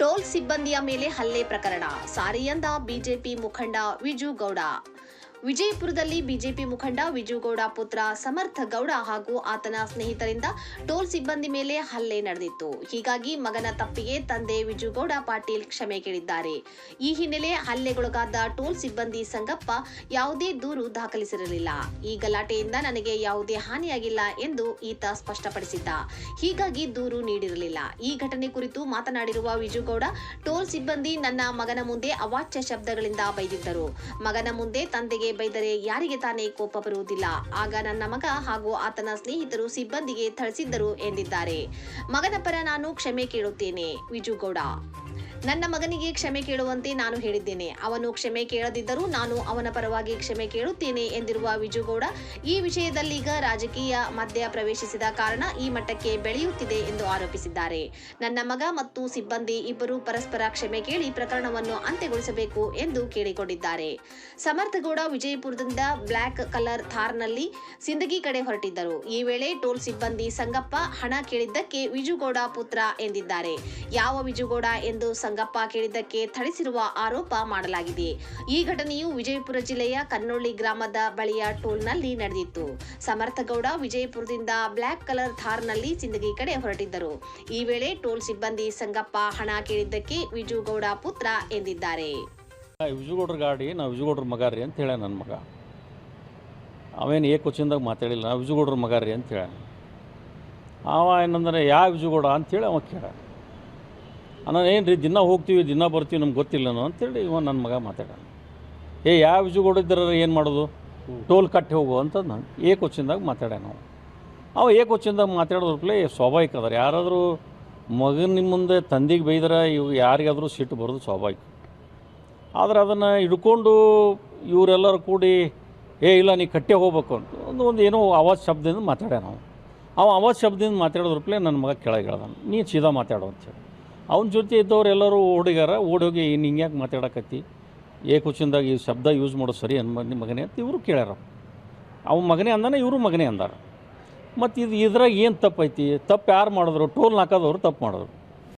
Toll ಸಿಬ್ಬಂದಿಯ ಮೇಲೆ ಹಲ್ಲೆ ಪ್ರಕರಣ. ಸಾರಿಯಂದ ಬಿಜೆಪಿ ಮುಖಂಡ ವಿಜು ಗೌಡ ವಿಜಯಪುರದಲ್ಲಿ ಬಿಜೆಪಿ ಮುಖಂಡ ವಿಜುಗೌಡ ಪುತ್ರ ಸಮರ್ಥ ಗೌಡ ಹಾಗೂ ಆತನ ಸ್ನೇಹಿತರಿಂದ ಟೋಲ್ ಸಿಬ್ಬಂದಿ ಮೇಲೆ ಹಲ್ಲೆ ನಡೆದಿತ್ತು. ಹೀಗಾಗಿ ಮಗನ ತಪ್ಪಿಗೆ ತಂದೆ ವಿಜುಗೌಡ ಪಾಟೀಲ್ ಕ್ಷಮೆ ಕೇಳಿದ್ದಾರೆ. ಈ ಹಿನ್ನೆಲೆ ಹಲ್ಲೆಗೊಳಗಾದ ಟೋಲ್ ಸಿಬ್ಬಂದಿ ಸಂಗಪ್ಪ ಯಾವುದೇ ದೂರು ದಾಖಲಿಸಿರಲಿಲ್ಲ. ಈ ಗಲಾಟೆಯಿಂದ ನನಗೆ ಯಾವುದೇ ಹಾನಿಯಾಗಿಲ್ಲ ಎಂದು ಈತ ಸ್ಪಷ್ಟಪಡಿಸಿದ್ದ. ಹೀಗಾಗಿ ದೂರು ನೀಡಿರಲಿಲ್ಲ. ಈ ಘಟನೆ ಕುರಿತು ಮಾತನಾಡಿರುವ ವಿಜುಗೌಡ, ಟೋಲ್ ಸಿಬ್ಬಂದಿ ನನ್ನ ಮಗನ ಮುಂದೆ ಅವಾಚ್ಯ ಶಬ್ದಗಳಿಂದ ಬೈದಿದ್ದರು. ಮಗನ ಮುಂದೆ ತಂದೆಗೆ ಬೈದರೆ ಯಾರಿಗೆ ತಾನೇ ಕೋಪ ಬರುವುದಿಲ್ಲ. ಆಗ ನನ್ನ ಮಗ ಹಾಗೂ ಆತನ ಸ್ನೇಹಿತರು ಸಿಬ್ಬಂದಿಗೆ ಥಳಿಸಿದ್ದರು ಎಂದಿದ್ದಾರೆ. ಮಗನ ಪರ ನಾನು ಕ್ಷಮೆ ಕೇಳುತ್ತೇನೆ. ವಿಜುಗೌಡ. ನನ್ನ ಮಗನಿಗೆ ಕ್ಷಮೆ ಕೇಳುವಂತೆ ನಾನು ಹೇಳಿದ್ದೇನೆ. ಅವನು ಕ್ಷಮೆ ಕೇಳದಿದ್ದರೂ ನಾನು ಅವನ ಪರವಾಗಿ ಕ್ಷಮೆ ಕೇಳುತ್ತೇನೆ ಎಂದಿರುವ ವಿಜುಗೌಡ, ಈ ವಿಷಯದಲ್ಲೀಗ ರಾಜಕೀಯ ಮಧ್ಯ ಪ್ರವೇಶಿಸಿದ ಕಾರಣ ಈ ಮಟ್ಟಕ್ಕೆ ಬೆಳೆಯುತ್ತಿದೆ ಎಂದು ಆರೋಪಿಸಿದ್ದಾರೆ. ನನ್ನ ಮಗ ಮತ್ತು ಸಿಬ್ಬಂದಿ ಇಬ್ಬರು ಪರಸ್ಪರ ಕ್ಷಮೆ ಕೇಳಿ ಪ್ರಕರಣವನ್ನು ಅಂತ್ಯಗೊಳಿಸಬೇಕು ಎಂದು ಕೇಳಿಕೊಂಡಿದ್ದಾರೆ. ಸಮರ್ಥಗೌಡ ವಿಜಯಪುರದಿಂದ ಬ್ಲ್ಯಾಕ್ ಕಲರ್ ಥಾರ್ನಲ್ಲಿ ಸಿಂದಗಿ ಕಡೆ ಹೊರಟಿದ್ದರು. ಈ ವೇಳೆ ಟೋಲ್ ಸಿಬ್ಬಂದಿ ಸಂಗಪ್ಪ ಹಣ ಕೇಳಿದ್ದಕ್ಕೆ ವಿಜುಗೌಡ ಪುತ್ರ ಎಂದಿದ್ದಾರೆ. ಯಾವ ವಿಜುಗೌಡ ಎಂದು ಸಂಗಪ್ಪ ಕೇಳಿದ್ದಕ್ಕೆ ಥಳಿಸಿರುವ ಆರೋಪ ಮಾಡಲಾಗಿದೆ. ಈ ಘಟನೆಯು ವಿಜಯಪುರ ಜಿಲ್ಲೆಯ ಕನ್ನೊಳ್ಳಿ ಗ್ರಾಮದ ಬಳಿಯ ಟೋಲ್ನಲ್ಲಿ ನಡೆದಿತ್ತು. ಸಮರ್ಥಗೌಡ ವಿಜಯಪುರದಿಂದ ಬ್ಲ್ಯಾಕ್ ಕಲರ್ ಥಾರ್ನಲ್ಲಿ ಸಿಂದಗಿ ಕಡೆ ಹೊರಟಿದ್ದರು. ಈ ವೇಳೆ ಟೋಲ್ ಸಿಬ್ಬಂದಿ ಸಂಗಪ್ಪ ಹಣ ಕೇಳಿದ್ದಕ್ಕೆ ವಿಜುಗೌಡ ಪುತ್ರ ಎಂದಿದ್ದಾರೆ. ವಿಜುಗೌಡ್ರ ಗಾಡಿ ನಾವು ವಿಜುಗೌಡ್ರ ಮಗ ರೀ ಅಂತ ಹೇಳ ನನ್ನ ಮಗ. ಅವೇನು ಏ ಕೊಚ್ಚಿಂದಾಗ ಮಾತಾಡಿಲ್ಲ ನಾವು ವಿಜುಗೌಡ್ರ ಮಗ ರೀ ಅಂತ ಹೇಳ. ಅವ ಏನಂದ್ರೆ ಯಾವ ವಿಜುಗೌಡ ಅಂತೇಳಿ ಅವ ಕೇಳ. ನಾನು ಏನು ರೀ ದಿನ ಹೋಗ್ತೀವಿ ದಿನ ಬರ್ತೀವಿ ನಮ್ಗೆ ಗೊತ್ತಿಲ್ಲನೋ ಅಂತೇಳಿ ಇವ ನನ್ನ ಮಗ ಮಾತಾಡೋಣ ಏ ಯಾವ ವಿಜುಗೌಡ ಇದ್ದಾರ ಏನು ಮಾಡೋದು? ಟೋಲ್ ಕಟ್ಟಿ ಹೋಗು ಅಂತ ನಾನು ಏಕೋಚಿಂದಾಗ ಕೊಚ್ಚಿಂದಾಗ ಮಾತಾಡ ನಾವು ಅವ ಏಕೋಚಿಂದಾಗ ಮಾತಾಡೋದ್ರಪ್ಲೆ ಸ್ವಾಭಾವಿಕ ಅದಾರೆ. ಯಾರಾದರೂ ಮಗನ ಮುಂದೆ ತಂದೆಗೆ ಬೈದ್ರೆ ಇವು ಯಾರಿಗಾದರೂ ಸಿಟ್ಟು ಬರೋದು ಸ್ವಾಭಾವಿಕ. ಆದ್ರೆ ಅದನ್ನು ಹಿಡ್ಕೊಂಡು ಇವರೆಲ್ಲರೂ ಕೂಡಿ ಏ ಇಲ್ಲ ನೀ ಕಟ್ಟೆ ಹೋಗ್ಬೇಕು ಅಂತ ಒಂದು ಒಂದು ಏನೋ ಆವಾಜ್ ಶಬ್ದದಿಂದ ಮಾತಾಡ್ಯಾನ ನಾವು ಅವ ಆವಾಜ್ ಶಬ್ದದಿಂದ ಮಾತಾಡೋದ್ರಪ್ಲೆ ನನ್ನ ಮಗ ಕೆಳಗೆ ಹೇಳ್ದಾನ. ನೀ ಸೀದಾ ಮಾತಾಡು ಅಂತೇಳಿ ಅವನ ಜೊತೆ ಇದ್ದವ್ರು ಎಲ್ಲರೂ ಓಡಿಗಾರ ಓಡಿ ಹೋಗಿ ನೀನು ಹಿಂಗ್ಯಾಕೆ ಮಾತಾಡಕತ್ತಿ. ಏ ಈ ಶಬ್ದ ಯೂಸ್ ಮಾಡೋದು ಸರಿ ಅನ್ ನಿಮ್ಮ ಮಗನೇ ಅಂತ ಇವರು ಕೇಳ್ಯಾರ. ಅವ್ನ ಮಗನೇ ಅಂದಾನ, ಇವರು ಮಗನೇ ಅಂದಾರ. ಮತ್ತು ಇದು ಇದ್ರಾಗ ಏನು ತಪ್ಪೈತಿ? ತಪ್ಪು ಯಾರು ಮಾಡಿದ್ರು? ಟೋಲ್ ಹಾಕೋದವ್ರು ತಪ್ಪು ಮಾಡಿದ್ರು.